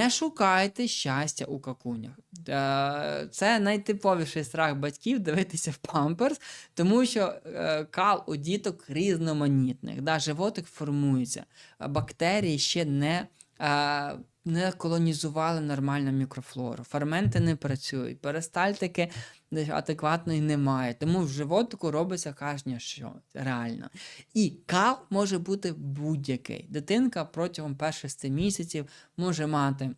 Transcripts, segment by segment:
Не шукайте щастя у какунях. Е, Це найтиповіший страх батьків дивитися в памперс, тому що е, кал у діток різноманітних. Да, животик формується, бактерії ще не. Е, Не колонізували нормальну мікрофлору, ферменти не працюють, перистальтики адекватної немає. Тому в животику робиться кашня, що реально. І кал може бути будь-який. Дитинка протягом перших 6 місяців може мати.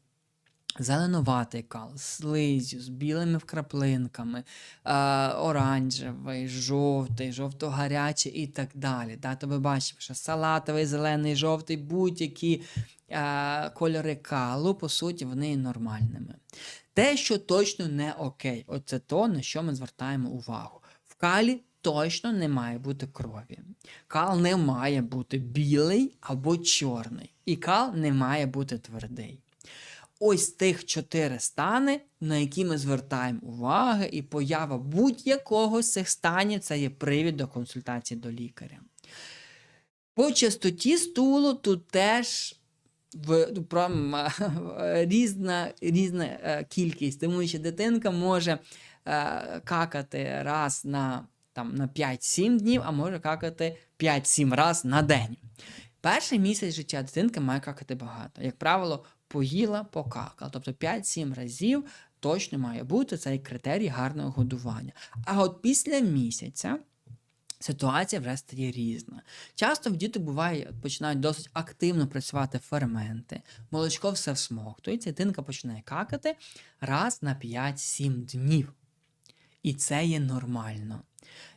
Зеленуватий кал, слизю, з білими вкраплинками, е, оранжевий, жовтий, жовто-гарячий і так далі. Да? То ви бачите, що салатовий, зелений, жовтий, будь-які е, кольори калу, по суті, вони нормальними. Те, що точно не окей, оце то, на що ми звертаємо увагу. В калі точно не має бути крові. Кал не має бути білий або чорний. І кал не має бути твердий. Ось тих чотири стани, на які ми звертаємо увагу, і поява будь-якого з цих станів це є привід до консультації до лікаря. По частоті стулу тут теж в, ну, е, різна, різна е, кількість, тому що дитинка може е, какати раз на, там, на 5-7 днів, а може какати 5-7 раз на день. Перший місяць життя дитинки має какати багато. Як правило, поїла, покакала. Тобто 5-7 разів точно має бути цей критерій гарного годування. А от після місяця. Ситуація вже стає різна. Часто в діти буває, починають досить активно працювати ферменти, молочко все всмоктується, дитинка починає какати раз на 5-7 днів. І це є нормально.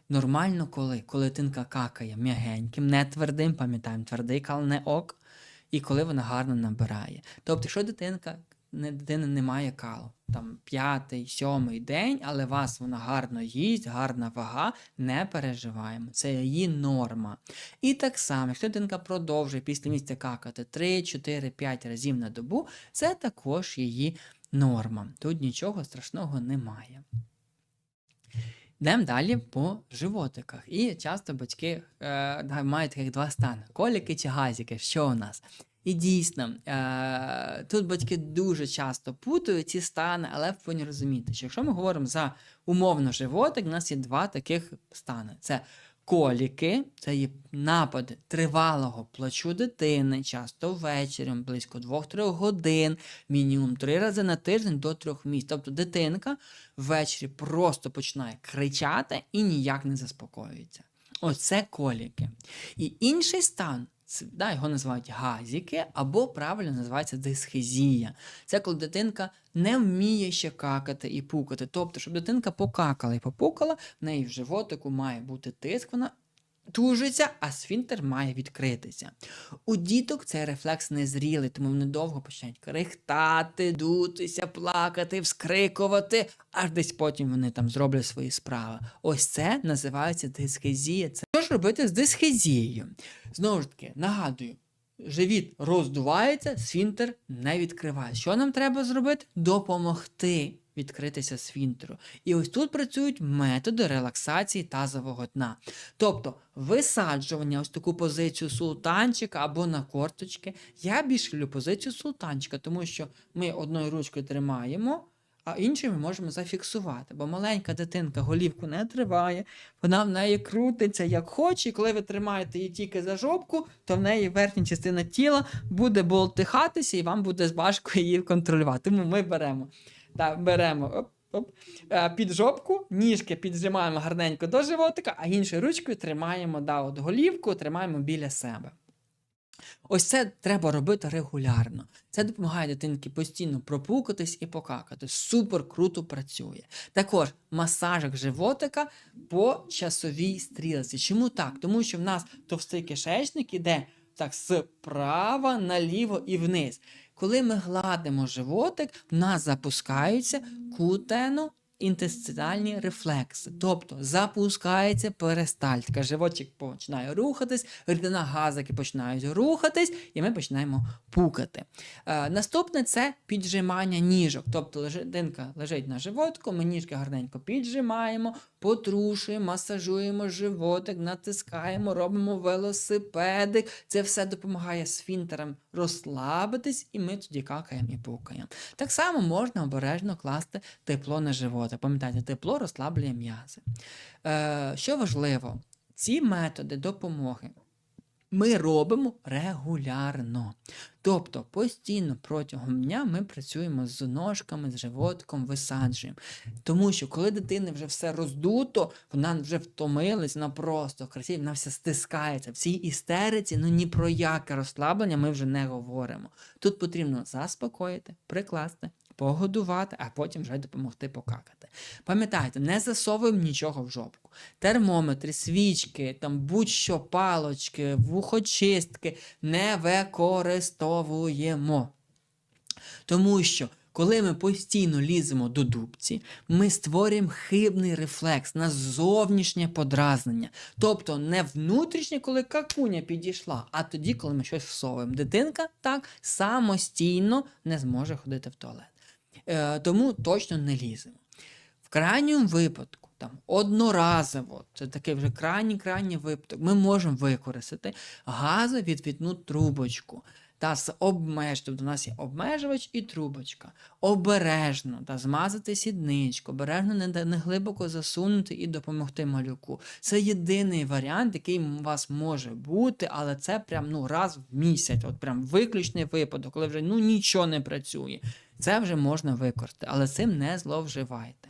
Нормально коли? Коли дитинка какає м'ягеньким, не твердим, пам'ятаємо, твердий кал не ок, і коли вона гарно набирає. Тобто, якщо дитинка дитина не має калу, там п'ятий, сьомий день, але вас вона гарно їсть, гарна вага, не переживаємо. Це її норма. І так само, якщо дитинка продовжує після місця какати 3, 4, 5 разів на добу, це також її норма. Тут нічого страшного немає. Йдемо далі по животиках. І часто батьки е, мають таких два стани: коліки чи газики. Що у нас? І дійсно, е, тут батьки дуже часто путають ці стани, але ви повинні розуміти, що якщо ми говоримо за умовно животик, у нас є два таких стани: це коліки, це є напад тривалого плачу дитини, часто ввечері, близько 2-3 годин, мінімум 3 рази на тиждень до 3 місяців. Тобто дитинка ввечері просто починає кричати і ніяк не заспокоюється. Оце коліки. І інший стан. Да, його називають газіки, або правильно називається дисхезія. Це коли дитинка не вміє ще какати і пукати. Тобто, щоб дитинка покакала і попукала, в неї в животику має бути тиск, вона тужиться, а сфінтер має відкритися. У діток цей рефлекс незрілий, тому вони довго починають крихтати, дутися, плакати, вскрикувати, аж десь потім вони там зроблять свої справи. Ось це називається дисхезія. Що робити з дисхезією? Знову ж таки, нагадую. Живіт роздувається, сфінтер не відкриває. Що нам треба зробити? Допомогти відкритися сфінтеру. І ось тут працюють методи релаксації тазового дна. Тобто висаджування, ось таку позицію султанчика або на корточки. Я більш люблю позицію султанчика, тому що ми одною ручкою тримаємо. А іншою ми можемо зафіксувати, бо маленька дитинка голівку не триває, вона в неї крутиться як хоче, і коли ви тримаєте її тільки за жопку, то в неї верхня частина тіла буде болтихатися і вам буде важко її контролювати. Тому ми беремо, так, беремо е, під жопку, ніжки піджимаємо гарненько до животика, а іншою ручкою тримаємо да, от голівку, тримаємо біля себе. Ось це треба робити регулярно. Це допомагає дитинки постійно пропукатись і покакати. Супер круто працює. Також масажик животика по часовій стрілці. Чому так? Тому що в нас товстий кишечник іде так справа наліво і вниз. Коли ми гладимо животик, в нас запускаються кутено інтестинальні рефлекси, тобто запускається перистальтика. Животик починає рухатись, рідина газики починають рухатись, і ми починаємо пукати. Е, наступне це піджимання ніжок. Тобто дитинка лежить на животику, ми ніжки гарненько піджимаємо, потрушуємо, масажуємо животик, натискаємо, робимо велосипедик. Це все допомагає сфінтерам розслабитись, і ми тоді какаємо і пукаємо. Так само можна обережно класти тепло на живота. Пам'ятайте, тепло розслаблює м'язи. Е, що важливо, ці методи допомоги ми робимо регулярно. Тобто постійно протягом дня ми працюємо з ножками, з животком, висаджуємо. Тому що коли дитини вже все роздуто, вона вже втомилась, вона просто красива, вона вся стискається. В цій істериці ну ні про яке розслаблення ми вже не говоримо. Тут потрібно заспокоїти, прикласти, погодувати, а потім вже допомогти покакати. Пам'ятайте, не засовуємо нічого в жопку. Термометри, свічки, там будь-що палочки, вухочистки не використовуємо. Тому що, коли ми постійно ліземо до дубці, ми створюємо хибний рефлекс на зовнішнє подразнення. Тобто не внутрішнє, коли какуня підійшла, а тоді, коли ми щось всовуємо. Дитинка так самостійно не зможе ходити в туалет. Е, тому точно не ліземо. В крайньому випадку, там одноразово, це такий вже крайній крайній випадок, ми можемо використати газовідвідну трубочку. Та з обмеж, тобто у нас є обмежувач і трубочка. Обережно та змазати сідничку, обережно не, не глибоко засунути і допомогти малюку. Це єдиний варіант, який у вас може бути, але це прям ну, раз в місяць, от прям виключний випадок, коли вже ну, нічого не працює. Це вже можна використати, але цим не зловживайте.